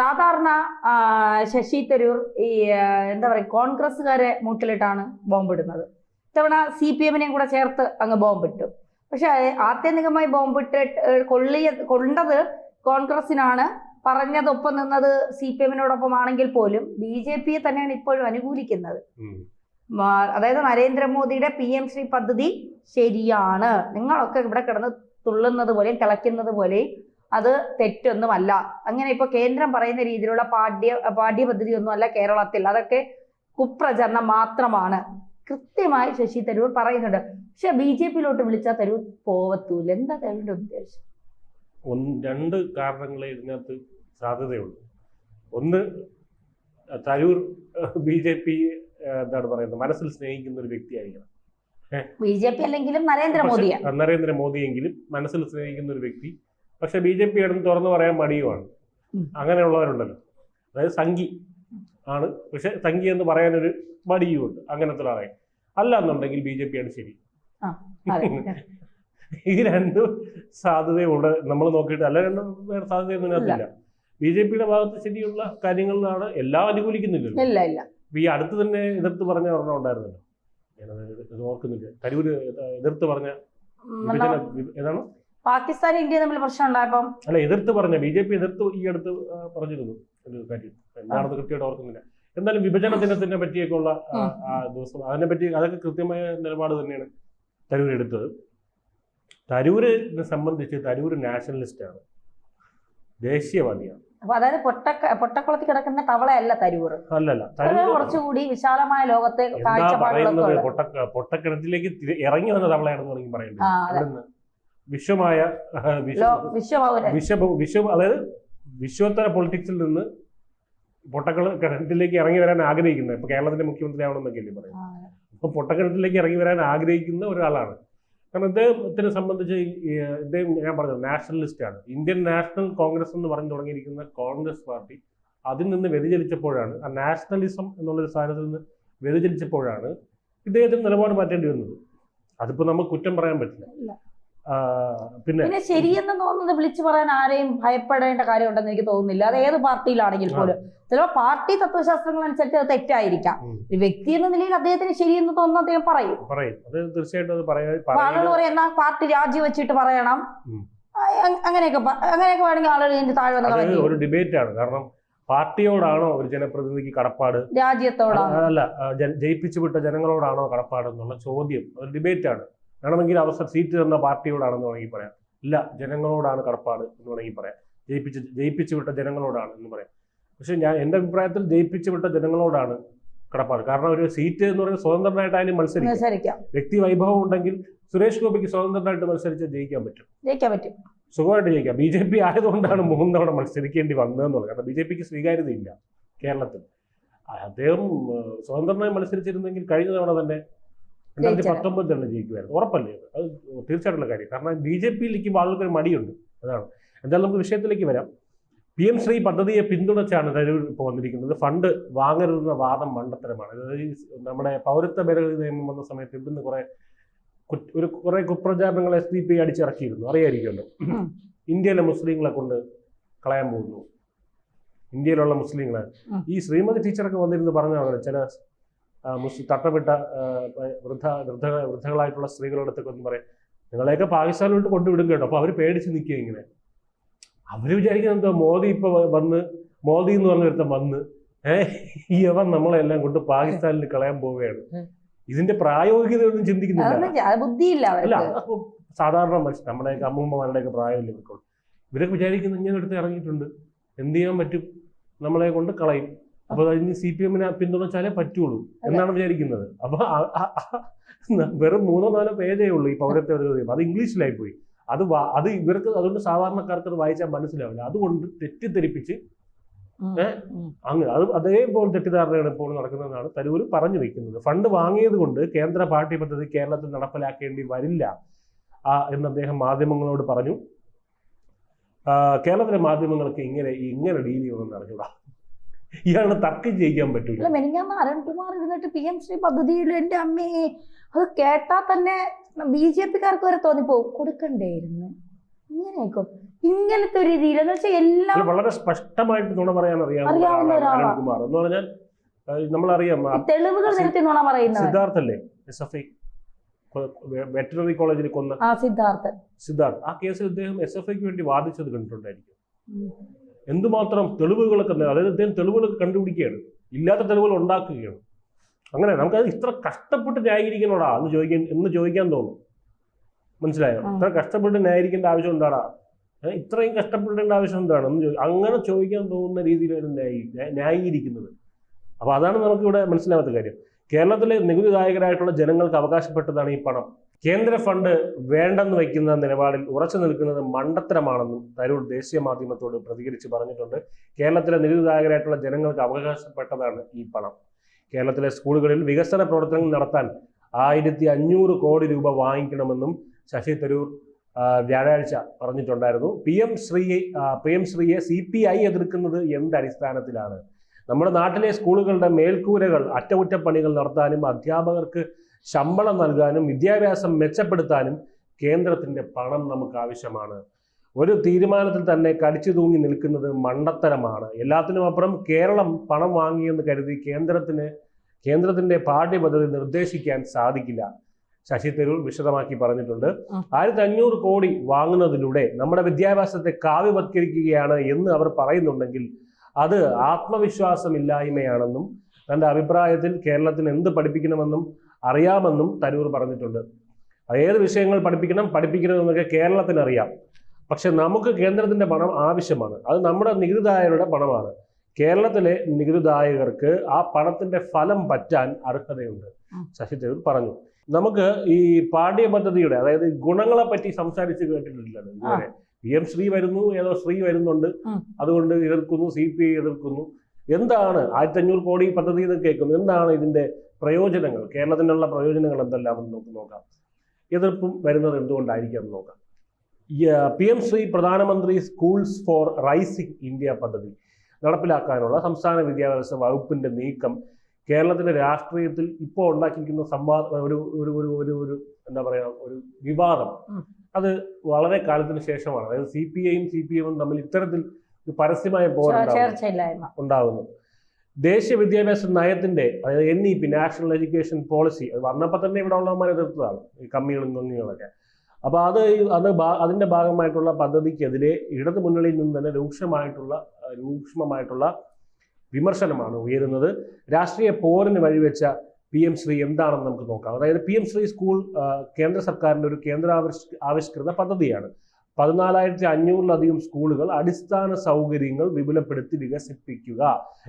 സാധാരണ ശശി തരൂർ ഈ എന്താ പറയുക കോൺഗ്രസ്സുകാരെ മൂട്ടിലിട്ടാണ് ബോംബിടുന്നത്. ഇത്തവണ സി പി എമ്മിനെയും കൂടെ ചേർത്ത് അങ്ങ് ബോംബിട്ടു. പക്ഷേ ആത്യന്തികമായി ബോംബിട്ട് കൊള്ളിയ കൊണ്ടത് കോൺഗ്രസിനാണ് പറഞ്ഞതൊപ്പം നിന്നത് സി പി എമ്മിനോടൊപ്പം ആണെങ്കിൽ പോലും ബി ജെ പിയെ തന്നെയാണ് ഇപ്പോഴും അനുകൂലിക്കുന്നത്. അതായത് നരേന്ദ്രമോദിയുടെ പി എം ശ്രീ പദ്ധതി ശരിയാണ്. നിങ്ങളൊക്കെ ഇവിടെ കിടന്ന് തുള്ളുന്നത് പോലെയും തിളയ്ക്കുന്നത് പോലെയും അത് തെറ്റൊന്നുമല്ല. അങ്ങനെ ഇപ്പൊ കേന്ദ്രം പറയുന്ന രീതിയിലുള്ള പാഠ്യ പാഠ്യപദ്ധതി ഒന്നും അല്ല കേരളത്തിൽ. അതൊക്കെ കുപ്രചരണം മാത്രമാണ്. കൃത്യമായി ശശി തരൂർ പറയുന്നുണ്ട്. പക്ഷെ ബി ജെ പിയിലോട്ട് വിളിച്ചാൽ തരൂർ പോവത്തൂല. എന്താ തരൂരിന്റെ ഉദ്ദേശം? ഒന്ന് രണ്ട് കാരണങ്ങളെ ഇതിനകത്ത് സാധ്യതയുള്ളൂ. ഒന്ന് തരൂർ ബി ജെ പി എന്താണ് പറയുന്നത് മനസ്സിൽ സ്നേഹിക്കുന്ന ഒരു വ്യക്തിയായിരിക്കണം. ബി ജെ പി അല്ലെങ്കിലും നരേന്ദ്രമോദിയാണ്. നരേന്ദ്രമോദിയെങ്കിലും മനസ്സിൽ സ്നേഹിക്കുന്ന ഒരു വ്യക്തി പക്ഷെ ബി ജെ പി കിടന്ന് തുറന്നു പറയാൻ മടിയുമാണ്. അങ്ങനെയുള്ളവരുണ്ടല്ലോ. അതായത് സംഘി ആണ്. പക്ഷെ സംഘി എന്ന് പറയാനൊരു മടിയുമുണ്ട്. അങ്ങനത്തെ ഒരാളെ. അല്ല എന്നുണ്ടെങ്കിൽ ബി ജെ പി ആണ് ശരി. ഈ രണ്ട് സാധ്യതയുണ്ട്. നമ്മൾ നോക്കിയിട്ട് അല്ല രണ്ടും വേറെ സാധ്യതയൊന്നും അതില്ല ബി ജെ പിയുടെ ഭാഗത്ത് ശരിയുള്ള കാര്യങ്ങളിലാണ് എല്ലാം അനുകൂലിക്കുന്നില്ലല്ലോ. ഈ അടുത്ത് തന്നെ എതിർത്ത് പറഞ്ഞ ഒരെണ്ണം ഉണ്ടായിരുന്നല്ലോ. ഞാനത് ഓർക്കുന്നില്ല. തരൂര് എതിർത്ത് പറഞ്ഞ വിഭജന ഏതാണ്? പാകിസ്ഥാൻ ഇന്ത്യ തമ്മിൽ പ്രശ്നം ഉണ്ടായപ്പം അല്ല എതിർത്ത് പറഞ്ഞ ബി ജെ പി എതിർത്ത് ഈ അടുത്ത് പറഞ്ഞിരുന്നു ഒരു കാര്യം. എന്താണെന്ന് കൃത്യമായിട്ട് ഓർക്കുന്നില്ല. എന്തായാലും വിഭജന ദിനത്തിനെ പറ്റിയൊക്കെ ഉള്ള ദിവസം അതിനെ പറ്റി അതൊക്കെ കൃത്യമായ നിലപാട് തന്നെയാണ് തരൂർ എടുത്തത്. തരൂരിനെ സംബന്ധിച്ച് തരൂർ ആണ്. ദേശീയവാദിയാണ്. അപ്പൊ അതായത് പൊട്ടക്ക പൊട്ടക്കുളത്തിൽ കിടക്കുന്ന തവളയല്ല തരൂർ അല്ലല്ല കുറച്ചുകൂടി വിശാലമായ ലോകത്തെ കാഴ്ചപ്പാടുകളൊക്കെ പൊട്ടക്കിണറ്റിലേക്ക് ഇറങ്ങി വന്ന തവളയാണെന്ന് പറയുന്നത് വിശ്വമായ വിശ്വ അതായത് വിശ്വോത്തര പൊളിറ്റിക്സിൽ നിന്ന് പൊട്ടക്കൾ കിണറ്റിലേക്ക് ഇറങ്ങി വരാൻ ആഗ്രഹിക്കുന്നത് ഇപ്പൊ കേരളത്തിന്റെ മുഖ്യമന്ത്രി ആവണമെന്നൊക്കെ അല്ലേ പറയുന്നത് അപ്പൊ പൊട്ടക്കിണറ്റിലേക്ക് ഇറങ്ങി വരാൻ ആഗ്രഹിക്കുന്ന ഒരാളാണ്. കാരണം ഇദ്ദേഹത്തിനെ സംബന്ധിച്ച് ഇദ്ദേഹം ഞാൻ പറഞ്ഞത് നാഷണലിസ്റ്റ് ആണ്. ഇന്ത്യൻ നാഷണൽ കോൺഗ്രസ് എന്ന് പറഞ്ഞു തുടങ്ങിയിരിക്കുന്ന കോൺഗ്രസ് പാർട്ടി അതിൽ നിന്ന് വ്യതിചലിച്ചപ്പോഴാണ് ആ നാഷണലിസം എന്നുള്ളൊരു സ്ഥാനത്ത് നിന്ന് വ്യതിചലിച്ചപ്പോഴാണ് ഇദ്ദേഹത്തിന് നിലപാട് മാറ്റേണ്ടി വന്നത്. അതിപ്പോ നമുക്ക് കുറ്റം പറയാൻ പറ്റില്ല. പിന്നെ ശരിയെന്ന് തോന്നുന്നത് വിളിച്ചു പറയാൻ ആരെയും ഭയപ്പെടേണ്ട കാര്യമുണ്ടെന്ന് എനിക്ക് തോന്നുന്നില്ല. അത് ഏത് പാർട്ടിയിലാണെങ്കിൽ പോലും. ചിലപ്പോൾ പാർട്ടി തത്വശാസ്ത്രങ്ങൾ അനുസരിച്ച് അത് തെറ്റായിരിക്കാം. ഒരു വ്യക്തി എന്ന നിലയിൽ അദ്ദേഹത്തിന് ശരിയെന്ന് തോന്നുന്നു അദ്ദേഹം പറയും. പറയും. അത് തീർച്ചയായിട്ടും ആളുകൾ പറയും എന്നാ പാർട്ടി രാജിവെച്ചിട്ട് പറയണം. അങ്ങനെയൊക്കെ അങ്ങനെയൊക്കെ വേണമെങ്കിൽ ആളുകൾ ഇതിന്റെ താഴെ ഒരു ഡിബേറ്റ് ആണ് കാരണം പാർട്ടിയോടാണോ ഒരു ജനപ്രതിനിധിക്ക് കടപ്പാട്? രാജ്യത്തോടാണോ? അല്ല ജയിപ്പിച്ചു വിട്ട ജനങ്ങളോടാണോ കടപ്പാട് എന്നുള്ള ചോദ്യം. ഒരു ഡിബേറ്റ് ആണ് വേണമെങ്കിൽ അവസരം സീറ്റ് തന്ന പാർട്ടിയോടാണെന്ന് വേണമെങ്കിൽ പറയാം. ഇല്ല ജനങ്ങളോടാണ് കടപ്പാട് എന്ന് വേണമെങ്കിൽ പറയാം. ജയിപ്പിച്ച് ജയിപ്പിച്ചു വിട്ട ജനങ്ങളോടാണ് എന്ന് പറയാം. പക്ഷെ ഞാൻ എന്റെ അഭിപ്രായത്തിൽ ജയിപ്പിച്ചു വിട്ട ജനങ്ങളോടാണ് കടപ്പാട്. കാരണം ഒരു സീറ്റ് എന്ന് പറയുന്നത് സ്വതന്ത്രനായിട്ടായാലും മത്സരിക്കും. വ്യക്തി വൈഭവം ഉണ്ടെങ്കിൽ സുരേഷ് ഗോപിക്ക് സ്വതന്ത്രനായിട്ട് മത്സരിച്ച് ജയിക്കാൻ പറ്റും. ജയിക്കാൻ പറ്റും. സുഖമായിട്ട് ജയിക്കാം. ബി ജെ പി ആയതുകൊണ്ടാണ് മൂന്ന് തവണ മത്സരിക്കേണ്ടി വന്നതെന്നുള്ളത് കാരണം ബി ജെ പിക്ക് സ്വീകാര്യതയില്ല കേരളത്തിൽ. അദ്ദേഹം സ്വതന്ത്രമായി മത്സരിച്ചിരുന്നെങ്കിൽ കഴിഞ്ഞ തവണ തന്നെ രണ്ടായിരത്തി. പത്തൊമ്പതിൽ തന്നെ ജയിക്കുമായിരുന്നു ഉറപ്പല്ലേ അത്? തീർച്ചയായിട്ടുള്ള കാര്യം. കാരണം ബി ജെ പിയിലേക്ക് ആളുകൾക്ക് ഒരു മടിയുണ്ട്. അതാണ്. എന്തായാലും നമുക്ക് വിഷയത്തിലേക്ക് വരാം. പി എം ശ്രീ പദ്ധതിയെ പിന്തുണച്ചാണ് തരൂർ ഇപ്പോൾ വന്നിരിക്കുന്നത്. ഫണ്ട് വാങ്ങരുതെന്ന വാദം മണ്ടത്തരമാണ്. അതായത് നമ്മുടെ പൗരത്വ ഭേദഗതി നിയമം വന്ന സമയത്ത് ഇവിടുന്ന് കുറേ ഒരു കുറേ കുപ്രചാരണങ്ങൾ എസ് ഡി പി അടിച്ചിറക്കിയിരുന്നു. അറിയായിരിക്കുമല്ലോ. ഇന്ത്യയിലെ മുസ്ലിങ്ങളെ കൊണ്ട് കളയാൻ പോകുന്നു. ഇന്ത്യയിലുള്ള മുസ്ലിങ്ങളെ. ഈ ശ്രീമതി ടീച്ചറൊക്കെ വന്നിരുന്ന് പറഞ്ഞാൽ ചില തട്ടപ്പെട്ട വൃദ്ധ വൃദ്ധ വൃദ്ധകളായിട്ടുള്ള സ്ത്രീകളുടെ അടുത്തൊക്കെ ഒന്ന് പറയാം. നിങ്ങളെയൊക്കെ പാകിസ്ഥാനിലോട്ട് കൊണ്ടുവിടും കേട്ടോ. അപ്പൊ അവർ പേടിച്ച് നിൽക്കുക ഇങ്ങനെ. അവർ വിചാരിക്കുന്നത് എന്താ? മോദി ഇപ്പൊ വന്ന് മോദി എന്ന് പറഞ്ഞ ഒരുത്തം വന്ന് ഏഹ് ഈ യവൻ നമ്മളെല്ലാം കൊണ്ട് പാകിസ്ഥാനിൽ കളയാൻ പോവുകയാണ്. ഇതിന്റെ പ്രായോഗികത ഒന്നും ചിന്തിക്കുന്നില്ല ബുദ്ധിയില്ല അല്ല സാധാരണ മനുഷ്യൻ നമ്മുടെയൊക്കെ അമ്മൂമ്മമാരുടെയൊക്കെ പ്രായമില്ല ഇവർക്കുള്ളൂ ഇവരൊക്കെ വിചാരിക്കുന്നത് ഇങ്ങനെ എടുത്ത് ഇറങ്ങിയിട്ടുണ്ട്. എന്ത് ചെയ്യാൻ പറ്റും? നമ്മളെ കൊണ്ട് കളയും. അപ്പൊ അതിന് സി പി എമ്മിനെ പിന്തുണച്ചാലേ പറ്റുള്ളൂ എന്നാണ് വിചാരിക്കുന്നത് അപ്പൊ വെറും മൂന്നോ നാലോ പേജേ ഉള്ളൂ ഈ പൗരത്വ അത് ഇംഗ്ലീഷിലായി പോയി അത് അത് ഇവർക്ക് അതുകൊണ്ട് സാധാരണക്കാർക്ക് അത് വായിച്ചാൽ മനസ്സിലാവില്ല അതുകൊണ്ട് തെറ്റിദ്ധരിപ്പിച്ച് ഉം. ഏ? ഉം. അങ്ങ് അത് അതേപോലെ തെറ്റിദ്ധാരണയാണ് ഇപ്പോൾ നടക്കുന്നതെന്നാണ് തരൂർ പറഞ്ഞു വെക്കുന്നത് ഫണ്ട് വാങ്ങിയത് കൊണ്ട് കേന്ദ്ര പാഠ്യപദ്ധതി കേരളത്തിൽ നടപ്പിലാക്കേണ്ടി വരില്ല ആ, എന്ന് അദ്ദേഹം മാധ്യമങ്ങളോട് പറഞ്ഞു കേരളത്തിലെ മാധ്യമങ്ങൾക്ക് ഇങ്ങനെ ഇങ്ങനെ ഡീൽ ചെയ്യുമെന്ന് അറിഞ്ഞൂടാ ഇയാൾ തർക്കം ചെയ്യിക്കാൻ പറ്റില്ല മെനിങ്ങാന്ന് അരുൺകുമാർ ഇരുന്നിട്ട് പി എം ശ്രീ പദ്ധതിയിൽ എന്റെ അമ്മേ അത് കേട്ടാ തന്നെ ബി ജെ പിക്കാർക്ക് വരെ തോന്നിപ്പോവും കൊടുക്കണ്ടേയിരുന്നു. ഇങ്ങനെയൊക്കെ ഇങ്ങനത്തെ ഒരു രീതിയിൽ എന്ന് വെച്ചാൽ എല്ലാം വളരെ സ്പഷ്ടമായിട്ട് നുണ പറയാൻ അറിയാം അറിയാവുന്ന. അരുൺകുമാർ എന്ന് പറഞ്ഞാൽ നമ്മളറിയാം തെളിവുകൾ നിരത്തി നുണ പറയുന്നവൻ സിദ്ധാർത്ഥല്ലേ? എസ് എഫ് ഐ വെറ്ററിനറി കോളേജിൽ കൊന്ന സിദ്ധാർത്ഥൻ. സിദ്ധാർത്ഥ് ആ കേസിൽ അദ്ദേഹം എസ് എഫ് ഐക്ക് വേണ്ടി വാദിച്ചത് കണ്ടിട്ടുണ്ടായിരിക്കും. എന്തുമാത്രം തെളിവുകളൊക്കെ. അതായത് അദ്ദേഹം തെളിവുകളൊക്കെ കണ്ടുപിടിക്കുകയാണ്. ഇല്ലാത്ത തെളിവുകൾ ഉണ്ടാക്കുകയാണ്. അങ്ങനെ നമുക്കത് ഇത്ര കഷ്ടപ്പെട്ട് ന്യായീകരിക്കണോടാ? എന്ന് ചോദിക്കാൻ എന്ന് ചോദിക്കാൻ തോന്നും. മനസ്സിലായോ? ഇത്ര കഷ്ടപ്പെട്ട് ന്യായീകരിക്കേണ്ട ആവശ്യം ഉണ്ടാടാ ഇത്രയും കഷ്ടപ്പെടേണ്ട ആവശ്യം എന്താണ്? എന്ന് അങ്ങനെ ചോദിക്കാൻ തോന്നുന്ന രീതിയിലാണ് ന്യായീ ന്യായീകരിക്കുന്നത്. അപ്പോൾ അതാണ് നമുക്കിവിടെ മനസ്സിലാവാത്ത കാര്യം. കേരളത്തിലെ നികുതിദായകരായിട്ടുള്ള ജനങ്ങൾക്ക് അവകാശപ്പെട്ടതാണ് ഈ പണം. കേന്ദ്ര ഫണ്ട് വേണ്ടെന്ന് വയ്ക്കുന്ന നിലപാടിൽ ഉറച്ചു നിൽക്കുന്നത് മണ്ടത്തരമാണെന്നും തരൂർ ദേശീയ മാധ്യമത്തോട് പ്രതികരിച്ച് പറഞ്ഞിട്ടുണ്ട്. കേരളത്തിലെ നികുതിദായകരായിട്ടുള്ള ജനങ്ങൾക്ക് അവകാശപ്പെട്ടതാണ് ഈ പണം. കേരളത്തിലെ സ്കൂളുകളിൽ വികസന പ്രവർത്തനങ്ങൾ നടത്താൻ ആയിരത്തി അഞ്ഞൂറ് കോടി രൂപ വാങ്ങിക്കണമെന്നും ശശി തരൂർ വ്യാഴാഴ്ച പറഞ്ഞിട്ടുണ്ടായിരുന്നു. പി എം ശ്രീയെ പി എം ശ്രീയെ സി പി ഐ എതിർക്കുന്നത് എന്ത് അടിസ്ഥാനത്തിലാണ്? നമ്മുടെ നാട്ടിലെ സ്കൂളുകളുടെ മേൽക്കൂരകൾ അറ്റകുറ്റപ്പണികൾ നടത്താനും അധ്യാപകർക്ക് ശമ്പളം നൽകാനും വിദ്യാഭ്യാസം മെച്ചപ്പെടുത്താനും കേന്ദ്രത്തിന്റെ പണം നമുക്ക് ആവശ്യമാണ്. ഒരു തീരുമാനത്തിൽ തന്നെ കടിച്ചു തൂങ്ങി നിൽക്കുന്നത് മണ്ടത്തരമാണ്. എല്ലാത്തിനും അപ്പുറം കേരളം പണം വാങ്ങിയെന്ന് കരുതി കേന്ദ്രത്തിന് കേന്ദ്രത്തിന്റെ പാഠ്യപദ്ധതി നിർദ്ദേശിക്കാൻ സാധിക്കില്ല. ശശി തരൂർ വിശദമാക്കി പറഞ്ഞിട്ടുണ്ട്. ആയിരത്തി അഞ്ഞൂറ് കോടി വാങ്ങുന്നതിലൂടെ നമ്മുടെ വിദ്യാഭ്യാസത്തെ കാവ്യവത്കരിക്കുകയാണ് എന്ന് അവർ പറയുന്നുണ്ടെങ്കിൽ അത് ആത്മവിശ്വാസമില്ലായ്മയാണെന്നും തന്റെ അഭിപ്രായത്തിൽ കേരളത്തിന് എന്ത് പഠിപ്പിക്കണമെന്നും അറിയാമെന്നും തരൂർ പറഞ്ഞിട്ടുണ്ട്. ഏത് വിഷയങ്ങൾ പഠിപ്പിക്കണം പഠിപ്പിക്കണമെന്നൊക്കെ കേരളത്തിന് അറിയാം. പക്ഷെ നമുക്ക് കേന്ദ്രത്തിന്റെ പണം ആവശ്യമാണ്. അത് നമ്മുടെ നികുതിദായകരുടെ പണമാണ്. കേരളത്തിലെ നികുതിദായകർക്ക് ആ പണത്തിന്റെ ഫലം പറ്റാൻ അർഹതയുണ്ട്. ശശി തരൂർ പറഞ്ഞു. നമുക്ക് ഈ പാഠ്യ പദ്ധതിയുടെ അതായത് ഗുണങ്ങളെ പറ്റി സംസാരിച്ച് കേട്ടിട്ടില്ലല്ലോ ഇതുവരെ. പി എം ശ്രീ വരുന്നു ഏതോ ശ്രീ വരുന്നുണ്ട്. അതുകൊണ്ട് എതിർക്കുന്നു സി പി ഐ എതിർക്കുന്നു. എന്താണ് ആയിരത്തി അഞ്ഞൂറ് കോടി പദ്ധതി എന്ന് കേൾക്കുന്നു. എന്താണ് ഇതിന്റെ പ്രയോജനങ്ങൾ കേരളത്തിനുള്ള പ്രയോജനങ്ങൾ എന്തെല്ലാം എന്ന് നമുക്ക് നോക്കാം. എതിർപ്പും വരുന്നത് എന്തുകൊണ്ടായിരിക്കാം എന്ന് നോക്കാം. പി എം ശ്രീ പ്രധാനമന്ത്രി സ്കൂൾസ് ഫോർ റൈസിംഗ് ഇന്ത്യ പദ്ധതി നടപ്പിലാക്കാനുള്ള സംസ്ഥാന വിദ്യാഭ്യാസ വകുപ്പിന്റെ നീക്കം കേരളത്തിന്റെ രാഷ്ട്രീയത്തിൽ ഇപ്പോൾ ഉണ്ടാക്കിയിരിക്കുന്ന സംവാദ ഒരു ഒരു ഒരു ഒരു ഒരു എന്താ പറയുക ഒരു വിവാദം. അത് വളരെ കാലത്തിന് ശേഷമാണ്. അതായത് സി പി ഐയും സി പി എമ്മും തമ്മിൽ ഇത്തരത്തിൽ ഒരു പരസ്യമായ പോരാട്ടം ഉണ്ടാകുന്നു ദേശീയ വിദ്യാഭ്യാസ നയത്തിന്റെ അതായത് N E P national education policy അത് വന്നപ്പോൾ തന്നെ ഇവിടെ ഉള്ളവന്മാരെ എതിർത്തതാണ് ഈ കമ്മികളും കൊങ്ങികളൊക്കെ അപ്പോൾ അത് അത് അതിന്റെ ഭാഗമായിട്ടുള്ള പദ്ധതിക്കെതിരെ ഇടത് മുന്നണിയിൽ നിന്ന് തന്നെ രൂക്ഷമായിട്ടുള്ള രൂക്ഷമായിട്ടുള്ള വിമർശനമാണ് ഉയരുന്നത്. രാഷ്ട്രീയ പോരിന് വഴിവെച്ച പി എം ശ്രീ എന്താണെന്ന് നമുക്ക് നോക്കാം. അതായത് പി എം ശ്രീ സ്കൂൾ കേന്ദ്ര സർക്കാരിന്റെ ഒരു കേന്ദ്ര ആവിഷ്കൃത പദ്ധതിയാണ്. പതിനാലായിരത്തി അഞ്ഞൂറിലധികം സ്കൂളുകൾ അടിസ്ഥാന സൗകര്യങ്ങൾ വിപുലപ്പെടുത്തി വികസിപ്പിക്കുക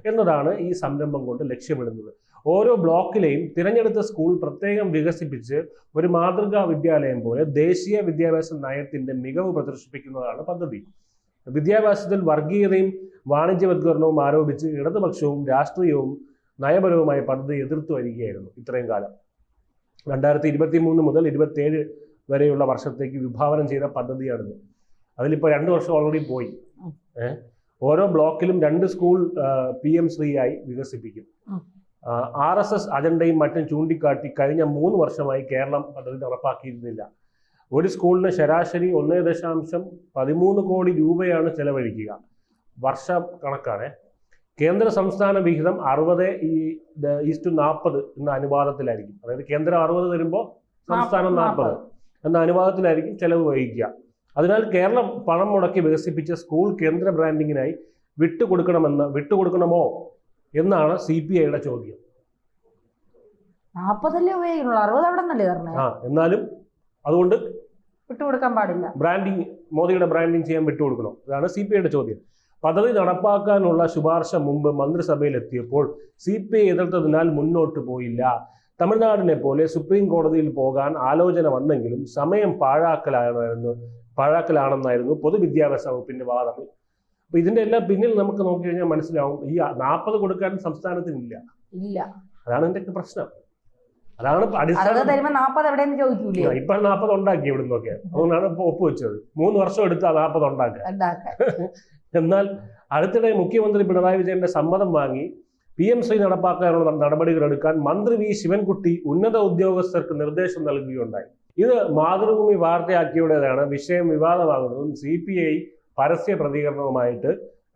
എന്നതാണ് ഈ സംരംഭം കൊണ്ട് ലക്ഷ്യമിടുന്നത്. ഓരോ ബ്ലോക്കിലെയും തിരഞ്ഞെടുത്ത സ്കൂൾ പ്രത്യേകം വികസിപ്പിച്ച് ഒരു മാതൃകാ വിദ്യാലയം പോലെ ദേശീയ വിദ്യാഭ്യാസ നയത്തിന്റെ മികവ് പ്രദർശിപ്പിക്കുന്നതാണ് പദ്ധതി. വിദ്യാഭ്യാസത്തിൽ വർഗീയതയും വാണിജ്യവത്കരണവും ആരോപിച്ച് ഇടതുപക്ഷവും രാഷ്ട്രീയവും നയപരവുമായ പദ്ധതി എതിർത്തു വരികയായിരുന്നു ഇത്രയും കാലം. രണ്ടായിരത്തി ഇരുപത്തി മൂന്ന് മുതൽ ഇരുപത്തേഴ് വരെയുള്ള വർഷത്തേക്ക് വിഭാവനം ചെയ്ത പദ്ധതിയാണിത്. അതിലിപ്പോൾ രണ്ട് വർഷം ഓൾറെഡി പോയി. ഓരോ ബ്ലോക്കിലും രണ്ട് സ്കൂൾ പി എം ആയി വികസിപ്പിക്കും. ആർ എസ് എസ് അജണ്ടയും മറ്റും ചൂണ്ടിക്കാട്ടി കഴിഞ്ഞ മൂന്ന് വർഷമായി കേരളം പദ്ധതി നടപ്പാക്കിയിരുന്നില്ല. ഒരു സ്കൂളിന് ശരാശരി ഒന്ന് ദശാംശം പതിമൂന്ന് കോടി രൂപയാണ് ചെലവഴിക്കുക. വർഷ കണക്കാണ്. കേന്ദ്ര സംസ്ഥാന വിഹിതം അറുപത് ഈ ഈസ്റ്റു നാൽപ്പത് എന്ന അനുപാതത്തിലായിരിക്കും. അതായത് കേന്ദ്രം അറുപത് തരുമ്പോൾ സംസ്ഥാനം നാൽപ്പത് എന്ന അനുപാതത്തിലായിരിക്കും ചെലവ് വഹിക്കുക. അതിനാൽ കേരളം പണം മുടക്കി വികസിപ്പിച്ച സ്കൂൾ കേന്ദ്ര ബ്രാൻഡിങ്ങിനായി വിട്ടുകൊടുക്കണമെന്ന് വിട്ടുകൊടുക്കണമോ എന്നാണ് സി പി ഐയുടെ ചോദ്യം അറുപത് അവിടെ നിന്നല്ലേ ആ എന്നാലും അതുകൊണ്ട് വിട്ടുകൊടുക്കാൻ പാടില്ല. ബ്രാൻഡിങ് മോദിയുടെ ബ്രാൻഡിങ് ചെയ്യാൻ വിട്ടുകൊടുക്കണം. ഇതാണ് സി പി ഐയുടെ ചോദ്യം. പദ്ധതി നടപ്പാക്കാനുള്ള ശുപാർശ മുമ്പ് മന്ത്രിസഭയിൽ എത്തിയപ്പോൾ സി പി ഐ എതിർത്തതിനാൽ മുന്നോട്ട് പോയില്ല. തമിഴ്നാടിനെ പോലെ സുപ്രീം കോടതിയിൽ പോകാൻ ആലോചന വന്നെങ്കിലും സമയം പാഴാക്കലായിരുന്നു പാഴാക്കലാണെന്നായിരുന്നു പൊതുവിദ്യാഭ്യാസ വകുപ്പിന്റെ വാദം അപ്പൊ ഇതിന്റെ എല്ലാം പിന്നിൽ നമുക്ക് നോക്കി കഴിഞ്ഞാൽ മനസ്സിലാവും ഈ നാൽപ്പത് കൊടുക്കാൻ സംസ്ഥാനത്തിനില്ല. ഇല്ല. അതാണ് എന്റെ പ്രശ്നം. അതാണ് അടിസ്ഥാനം. ഇപ്പൊ നാൽപ്പത് ഉണ്ടാക്കി ഇവിടെ നിന്നൊക്കെ അതുകൊണ്ടാണ് ഇപ്പൊ ഒപ്പുവെച്ചത്. മൂന്ന് വർഷം എടുത്ത് ആ നാൽപ്പത് ഉണ്ടാക്കാൻ. എന്നാൽ അടുത്തിടെ മുഖ്യമന്ത്രി പിണറായി വിജയന്റെ സമ്മതം വാങ്ങി പി എം ശ്രീ നടപ്പാക്കാനുള്ള നടപടികൾ എടുക്കാൻ മന്ത്രി വി. ശിവൻകുട്ടി ഉന്നത ഉദ്യോഗസ്ഥർക്ക് നിർദ്ദേശം നൽകുകയുണ്ടായി. ഇത് മാതൃഭൂമി വാർത്തയാക്കിയുടേതാണ്. വിഷയം വിവാദമാകുന്നതും സി പി ഐ പരസ്യ പ്രതികരണവുമായിട്ട്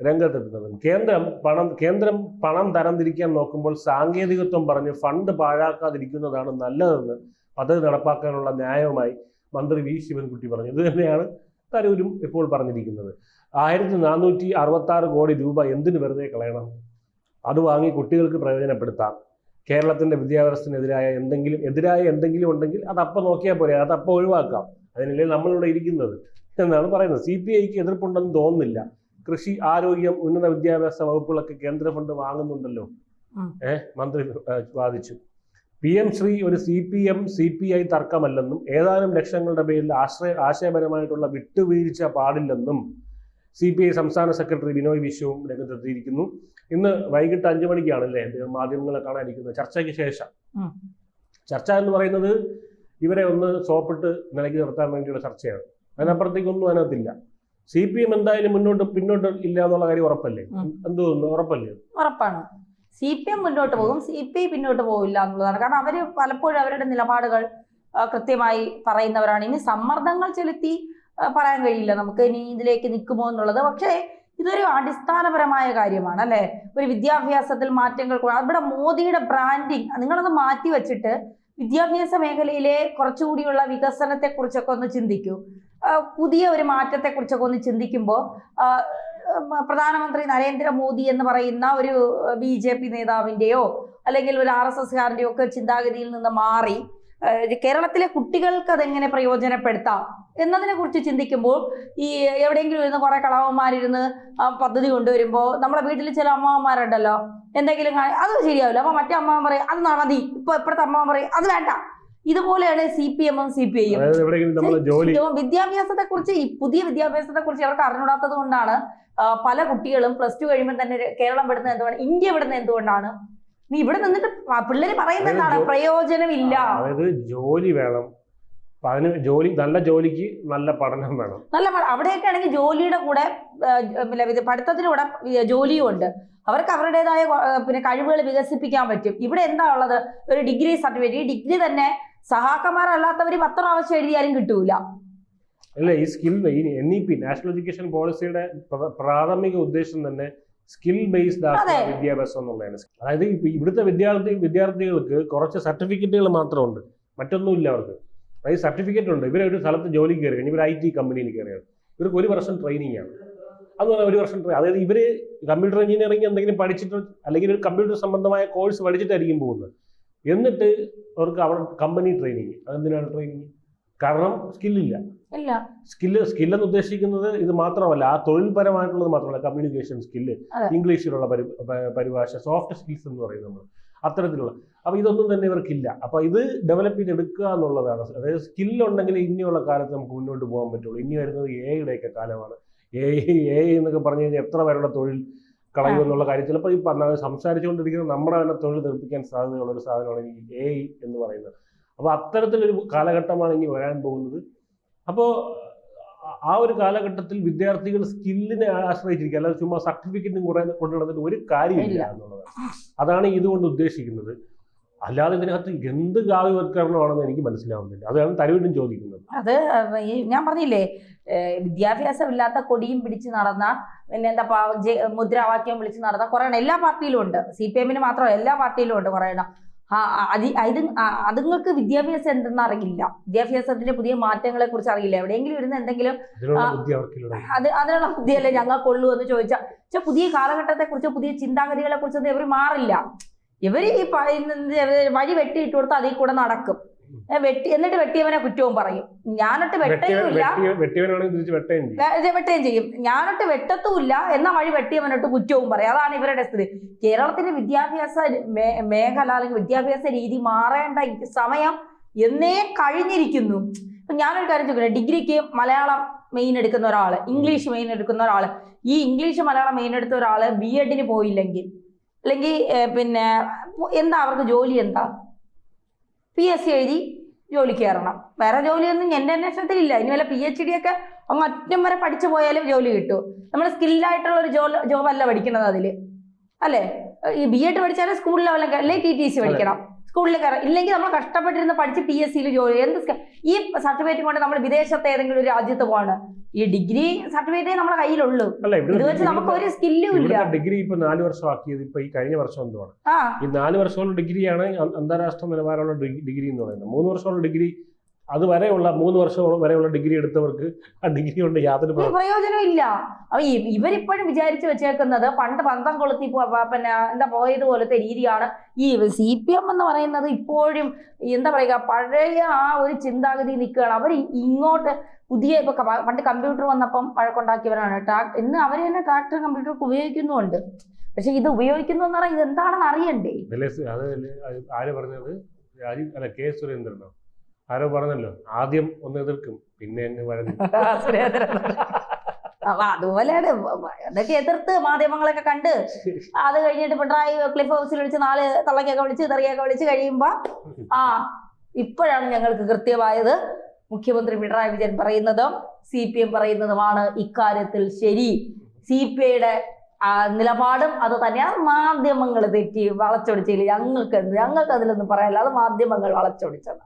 രംഗത്തെത്തുന്നതും. കേന്ദ്രം പണം കേന്ദ്രം പണം തരംതിരിക്കാൻ നോക്കുമ്പോൾ സാങ്കേതികത്വം പറഞ്ഞ് ഫണ്ട് പാഴാക്കാതിരിക്കുന്നതാണ് നല്ലതെന്ന് പദ്ധതി നടപ്പാക്കാനുള്ള ന്യായവുമായി മന്ത്രി വി. ശിവൻകുട്ടി പറഞ്ഞു. ഇത് തന്നെയാണ് തരൂരും ഇപ്പോൾ പറഞ്ഞിരിക്കുന്നത്. ആയിരത്തി നാനൂറ്റി അറുപത്തി ആറ് കോടി രൂപ എന്തിനു വെറുതെ കളയണം? അത് വാങ്ങി കുട്ടികൾക്ക് പ്രയോജനപ്പെടുത്താം. കേരളത്തിന്റെ വിദ്യാഭ്യാസത്തിനെതിരായ എന്തെങ്കിലും എതിരായ എന്തെങ്കിലും ഉണ്ടെങ്കിൽ അത് അപ്പം നോക്കിയാൽ പോരെ അത് അപ്പം ഒഴിവാക്കാം. അതിനല്ലേ നമ്മളിവിടെ ഇരിക്കുന്നത് എന്നാണ് പറയുന്നത്. സി പി ഐക്ക് എതിർപ്പുണ്ടെന്ന് തോന്നുന്നില്ല. കൃഷി ആരോഗ്യം ഉന്നത വിദ്യാഭ്യാസ വകുപ്പുകളൊക്കെ കേന്ദ്ര ഫണ്ട് വാങ്ങുന്നുണ്ടല്ലോ. ഏഹ് മന്ത്രി വാദിച്ചു. പി എം ശ്രീ ഒരു C P M C P I തർക്കമല്ലെന്നും ഏതാനും ലക്ഷങ്ങളുടെ പേരിൽ ആശ്രയ ആശയപരമായിട്ടുള്ള വിട്ടുവീഴ്ച പാടില്ലെന്നും സി പി ഐ സംസ്ഥാന സെക്രട്ടറി ബിനോയ് വിശ്വവും രംഗത്തെത്തിയിരിക്കുന്നു. ഇന്ന് വൈകിട്ട് അഞ്ചു മണിക്കാണല്ലേ അദ്ദേഹം മാധ്യമങ്ങളെ കാണാനിരിക്കുന്നത്? ചർച്ചയ്ക്ക് ശേഷം. ചർച്ച എന്ന് പറയുന്നത് ഇവരെ ഒന്ന് സോപ്പിട്ട് നിലയ്ക്ക് നിർത്താൻ വേണ്ടിയുള്ള ചർച്ചയാണ്. അതിനപ്പുറത്തേക്കൊന്നും അതിനകത്തില്ല. സി പി എം എന്തായാലും മുന്നോട്ട് പിന്നോട്ട് ഇല്ല എന്നുള്ള കാര്യം ഉറപ്പല്ലേ? എന്തോന്നു എന്ത് ഉറപ്പല്ലേ? ഉറപ്പാണ്. സി പി എം മുന്നോട്ട് പോകും. സി പി ഐ പിന്നോട്ട് പോകില്ല എന്നുള്ളതാണ്. കാരണം അവർ പലപ്പോഴും അവരുടെ നിലപാടുകൾ കൃത്യമായി പറയുന്നവരാണ്. ഇനി സമ്മർദ്ദങ്ങൾ ചെലുത്തി പറയാൻ കഴിയില്ല. നമുക്ക് ഇനി ഇതിലേക്ക് നിൽക്കുമോ എന്നുള്ളത്. പക്ഷേ ഇതൊരു അടിസ്ഥാനപരമായ കാര്യമാണ് അല്ലെ? ഒരു വിദ്യാഭ്യാസത്തിൽ മാറ്റങ്ങൾ അവിടെ മോദിയുടെ ബ്രാൻഡിങ് നിങ്ങളത് മാറ്റി വെച്ചിട്ട് വിദ്യാഭ്യാസ മേഖലയിലെ കുറച്ചുകൂടിയുള്ള വികസനത്തെ കുറിച്ചൊക്കെ ഒന്ന് ചിന്തിക്കൂ. പുതിയ ഒരു മാറ്റത്തെ കുറിച്ചൊക്കെ ഒന്ന് ചിന്തിക്കുമ്പോൾ പ്രധാനമന്ത്രി നരേന്ദ്രമോദി എന്ന് പറയുന്ന ഒരു ബി ജെ പി നേതാവിന്റെയോ അല്ലെങ്കിൽ ഒരു ആർ എസ് എസ്കാരന്റെയോ ഒക്കെ ചിന്താഗതിയിൽ നിന്ന് മാറി കേരളത്തിലെ കുട്ടികൾക്ക് അതെങ്ങനെ പ്രയോജനപ്പെടുത്താം എന്നതിനെ കുറിച്ച് ചിന്തിക്കുമ്പോൾ ഈ എവിടെയെങ്കിലും ഇരുന്ന് കുറെ കളവന്മാരിരുന്ന് ആ പദ്ധതി കൊണ്ടുവരുമ്പോൾ നമ്മളെ വീട്ടിൽ ചില അമ്മാവന്മാരുണ്ടല്ലോ എന്തെങ്കിലും അത് ശരിയാവില്ല. അപ്പൊ മറ്റേ അമ്മാവൻ പറയും അത് നടതി ഇപ്പൊ ഇപ്പോഴത്തെ അമ്മാവൻ പറയും അത് വേണ്ട. ഇതുപോലെയാണ് സി പി എമ്മും സി പി ഐയും വിദ്യാഭ്യാസത്തെ കുറിച്ച് ഈ പുതിയ വിദ്യാഭ്യാസത്തെ കുറിച്ച് അവർക്ക് അറിഞ്ഞൂടാത്തത് കൊണ്ടാണ് പല കുട്ടികളും പ്ലസ് ടു കഴിയുമ്പോൾ തന്നെ കേരളം വിടുന്നത് എന്തുകൊണ്ട് ഇന്ത്യ വിടുന്നത് എന്തുകൊണ്ടാണ് നീ ഇവിടെ നിന്നിട്ട് പിള്ളേര് പറയുന്നത് എന്താണ്? പ്രയോജനമില്ല. അതായത് ജോലി വേണം. അതിന് ജോലി നല്ല ജോലിക്ക് നല്ല പഠനം വേണം. നല്ല അവിടെയൊക്കെ ആണെങ്കിൽ ജോലിയുടെ കൂടെ ഇത് കൂടെ ജോലിയും ഉണ്ട്. അവർക്ക് അവരുടേതായ പിന്നെ കഴിവുകൾ വികസിപ്പിക്കാൻ പറ്റും. ഇവിടെ എന്താ ഉള്ളത്? ഒരു ഡിഗ്രി സർട്ടിഫിക്കറ്റ്. ഈ ഡിഗ്രി തന്നെ സഹാക്കന്മാരല്ലാത്തവർ പത്ത് പ്രാവശ്യം എഴുതിയാലും കിട്ടൂല. അല്ല ഈ skill N E P national education പോളിസിയുടെ പ്രാഥമിക ഉദ്ദേശം തന്നെ സ്കിൽ ബേസ്ഡ് വിദ്യാഭ്യാസം എന്നുള്ളതാണ്. അതായത് ഇപ്പൊ ഇവിടുത്തെ വിദ്യാർത്ഥി വിദ്യാർത്ഥികൾക്ക് കുറച്ച് സർട്ടിഫിക്കറ്റുകൾ മാത്രമുണ്ട്. മറ്റൊന്നുമില്ല അവർക്ക്. അതായത് സർട്ടിഫിക്കറ്റ് ഉണ്ട്. ഇവരെ ഒരു സ്ഥലത്ത് ജോലി കയറി ഇവർ ഐ ടി കമ്പനിയിൽ കയറിയാണ്. ഇവർക്ക് ഒരു വർഷം ട്രെയിനിങ് ആണ്. അത് പറഞ്ഞാൽ ഒരു വർഷം ട്രെയിനിങ് അതായത് ഇവർ കമ്പ്യൂട്ടർ എഞ്ചിനീയറിംഗ് എന്തെങ്കിലും പഠിച്ചിട്ട് അല്ലെങ്കിൽ ഒരു കമ്പ്യൂട്ടർ സംബന്ധമായ കോഴ്സ് പഠിച്ചിട്ടായിരിക്കും പോകുന്നത്. എന്നിട്ട് അവർക്ക് അവിടെ കമ്പനി ട്രെയിനിങ് അതെന്തിനാണ് ട്രെയിനിങ് കാരണം സ്കില്ലില്ല ഇല്ല. സ്കില്ല് എന്ന് ഉദ്ദേശിക്കുന്നത് ഇത് മാത്രമല്ല ആ തൊഴിൽപരമായിട്ടുള്ളത് മാത്രമല്ല കമ്മ്യൂണിക്കേഷൻ സ്കില്ല് ഇംഗ്ലീഷിലുള്ള പരിഭാഷ സോഫ്റ്റ് സ്കിൽസ് എന്ന് പറയുന്നത് നമ്മൾ അത്തരത്തിലുള്ള. അപ്പോൾ ഇതൊന്നും തന്നെ ഇവർക്കില്ല. അപ്പോൾ ഇത് ഡെവലപ്പ് ചെയ്തെടുക്കുക എന്നുള്ളതാണ്. അതായത് സ്കില്ലുണ്ടെങ്കിൽ ഇനിയുള്ള കാലത്ത് നമുക്ക് മുന്നോട്ട് പോകാൻ പറ്റുള്ളൂ. ഇനി വരുന്നത് എയുടെയൊക്കെ കാലമാണ്. എ എ എന്നൊക്കെ പറഞ്ഞു കഴിഞ്ഞാൽ എത്ര പേരുടെ തൊഴിൽ കളയും എന്നുള്ള കാര്യം. ചിലപ്പോൾ ഈ പറഞ്ഞ സംസാരിച്ചുകൊണ്ടിരിക്കുന്ന നമ്മുടെ തന്നെ തൊഴിൽ തെറിപ്പിക്കാൻ സാധ്യതയുള്ള ഒരു സാധനമാണ് ഈ എ എന്ന് പറയുന്നത്. അപ്പോൾ അത്തരത്തിലൊരു കാലഘട്ടമാണ് ഇനി വരാൻ പോകുന്നത്. അപ്പോൾ ആ ഒരു കാലഘട്ടത്തിൽ വിദ്യാർത്ഥികൾ സ്കില്ലിനെ ആശ്രയിച്ചിരിക്കുക. അല്ലാതെ ചുമ്മാ സർട്ടിഫിക്കറ്റും കുറെ കൊണ്ടുനടന്നിട്ട് ഒരു കാര്യമില്ല. എന്നുള്ളതാണ്. അതാണ് ഇതുകൊണ്ട് ഉദ്ദേശിക്കുന്നത്. അല്ലാതെ ഇതിനകത്ത് എന്ത് കാവ്യവൽക്കരണമാണെന്ന് എനിക്ക് മനസ്സിലാവുന്നില്ല. അതാണ് തരവിട്ടും ചോദിക്കുന്നത്. അത് ഞാൻ പറഞ്ഞില്ലേ വിദ്യാഭ്യാസമില്ലാത്ത വിദ്യാഭ്യാസം ഇല്ലാത്ത കൊടിയും പിടിച്ച് നടന്ന പിന്നെ എന്താ മുദ്രാവാക്യം വിളിച്ച് നടന്ന കുറെ എണ്ണം എല്ലാ പാർട്ടിയിലും ഉണ്ട്. സി പി എമ്മിന് മാത്രമല്ല എല്ലാ പാർട്ടിയിലും ഉണ്ട് കുറെ എണ്ണം അത് ഇത് ആ, അതുങ്ങൾക്ക് വിദ്യാഭ്യാസം എന്തെന്ന് അറിയില്ല. വിദ്യാഭ്യാസത്തിന്റെ പുതിയ മാറ്റങ്ങളെ കുറിച്ച് അറിയില്ല. എവിടെയെങ്കിലും ഇരുന്ന് എന്തെങ്കിലും അത് അതിനുള്ള ബുദ്ധിയല്ലേ ഞങ്ങൾക്കുള്ളൂ എന്ന് ചോദിച്ചാൽ പക്ഷെ പുതിയ കാലഘട്ടത്തെ കുറിച്ച് പുതിയ ചിന്താഗതികളെ കുറിച്ചൊന്നും ഇവർ മാറില്ല. ഇവർ ഈ പറയുന്ന വഴി വെട്ടിയിട്ട് കൊടുത്ത് അതിൽ കൂടെ നടക്കും. വെട്ടി എന്നിട്ട് വെട്ടിയവനെ കുറ്റവും പറയും. ഞാനൊട്ട് വെട്ടയുമില്ല. വെട്ടിയവനാണെങ്കിൽ തിരിച്ച് വെട്ടയും ചെയ്യും. വെ- വെട്ടുകയും ചെയ്യും. ഞാനൊട്ട് വെട്ടത്തുമില്ല എന്ന വഴി വെട്ടിയവനൊട്ട് കുറ്റവും പറയും. അതാണ് ഇവരുടെ സ്ഥിതി. കേരളത്തിന്റെ വിദ്യാഭ്യാസ മേഖല അല്ലെങ്കിൽ വിദ്യാഭ്യാസ രീതി മാറേണ്ട സമയം എന്നേ കഴിഞ്ഞിരിക്കുന്നു. ഇപ്പൊ ഞാനൊരു കാര്യം ചോദിക്കട്ടെ? ഡിഗ്രിക്ക് മലയാളം മെയിൻ എടുക്കുന്ന ഒരാൾ ഇംഗ്ലീഷ് മെയിൻ എടുക്കുന്ന ഒരാൾ ഈ ഇംഗ്ലീഷ് മലയാളം മെയിൻ എടുത്ത ഒരാൾ ബി എഡിന് പോയില്ലെങ്കിൽ അല്ലെങ്കിൽ പിന്നെ എന്താ അവർക്ക് ജോലി എന്താ? പി എസ് സി എഴുതി ജോലി കയറണം. വേറെ ജോലിയൊന്നും എന്റെ അന്വേഷണത്തിലില്ല. ഇനി വല്ല പി എച്ച് ഡി ഒക്കെ അങ്ങ് അറ്റം വരെ പഠിച്ചു പോയാലും ജോലി കിട്ടും. നമ്മൾ സ്കില്ലായിട്ടുള്ള ഒരു ജോ ജോബല്ല പഠിക്കുന്നത് അതിൽ അല്ലേ? ഈ ബി എഡ് പഠിച്ചാലും സ്കൂൾ ലെവലൊക്കെ അല്ലെങ്കിൽ ടി ടി സി പഠിക്കണം. സ്കൂളിൽ കയറാം ഇല്ലെങ്കിൽ നമ്മൾ കഷ്ടപ്പെട്ടിരുന്ന് പഠിച്ച് പി എസ് സിയിൽ ജോലി എന്ത് ഈ സർട്ടിഫിക്കറ്റ് കൊണ്ട് നമ്മൾ വിദേശത്തെ ഏതെങ്കിലും ഒരു രാജ്യത്ത് പോവാണ്. ഈ ഡിഗ്രി സർട്ടിഫിക്കറ്റേ നമ്മുടെ കയ്യിലുള്ളൂ. ഇത് വെച്ച് നമുക്ക് ഒരു സ്കില്ലും ഇല്ല. ഡിഗ്രി ഇപ്പൊ നാല് വർഷം ആക്കിയത് ഇപ്പൊ ഈ കഴിഞ്ഞ വർഷം എന്തുവാണ്? ഈ നാല് വർഷമുള്ള ഡിഗ്രിയാണ് അന്താരാഷ്ട്ര നിലവാരമുള്ള ഡിഗ്രി എന്ന് പറയുന്നത്. മൂന്ന് വർഷമുള്ള ഡിഗ്രി അത് വരെയുള്ള മൂന്ന് വർഷം വരെയുള്ള ഡിഗ്രി എടുത്തവർക്ക് ആ ഡിഗ്രി കൊണ്ട് യാതൊരു പ്രയോജനം ഇല്ല അപ്പൊ ഇവരിപ്പോഴും വിചാരിച്ചു വെച്ചേക്കുന്നത് പണ്ട് പന്തം കൊളുത്തി പിന്നെ എന്താ പോയത് പോലത്തെ രീതിയാണ് ഈ സി പി എം എന്ന് പറയുന്നത് ഇപ്പോഴും എന്താ പറയുക പഴയ ആ ഒരു ചിന്താഗതി നിൽക്കുകയാണ്. അവർ ഇങ്ങോട്ട് പുതിയ ഇപ്പൊ പണ്ട് കമ്പ്യൂട്ടർ വന്നപ്പം വഴക്കുണ്ടാക്കിയവരാണ്. ട്രാക് ഇന്ന് അവർ തന്നെ ട്രാക്ടർ കമ്പ്യൂട്ടർ ഉപയോഗിക്കുന്നുണ്ട്. പക്ഷെ ഇത് ഉപയോഗിക്കുന്നു എന്ന് പറഞ്ഞാൽ ഇത് എന്താണെന്ന് അറിയണ്ടേ ആര് പറഞ്ഞത്? കെ സുരേന്ദ്രനോ? ആരോ പറഞ്ഞല്ലോ ആദ്യം ഒന്ന് എതിർക്കും പിന്നെ അതുപോലെയാണ് അതൊക്കെ എതിർത്ത് മാധ്യമങ്ങളൊക്കെ കണ്ട് അത് കഴിഞ്ഞിട്ട് പിണറായി ക്ലിഫ് ഹൗസിൽ വിളിച്ച് നാല് തള്ളക്കൊക്കെ വിളിച്ച് തെറിയൊക്കെ വിളിച്ച് കഴിയുമ്പോ ആ ഇപ്പോഴാണ് ഞങ്ങൾക്ക് കൃത്യമായത് മുഖ്യമന്ത്രി പിണറായി വിജയൻ പറയുന്നതും സി പി എം പറയുന്നതുമാണ് ഇക്കാര്യത്തിൽ ശരി. സി പി ഐയുടെ നിലപാടും അത് തന്നെയാണ്. മാധ്യമങ്ങൾ തെറ്റി വളച്ചൊടിച്ചില്ല ഞങ്ങൾക്ക് ഞങ്ങൾക്ക് അതിലൊന്നും പറയാനില്ല. അത് മാധ്യമങ്ങൾ വളച്ചൊടിച്ചത്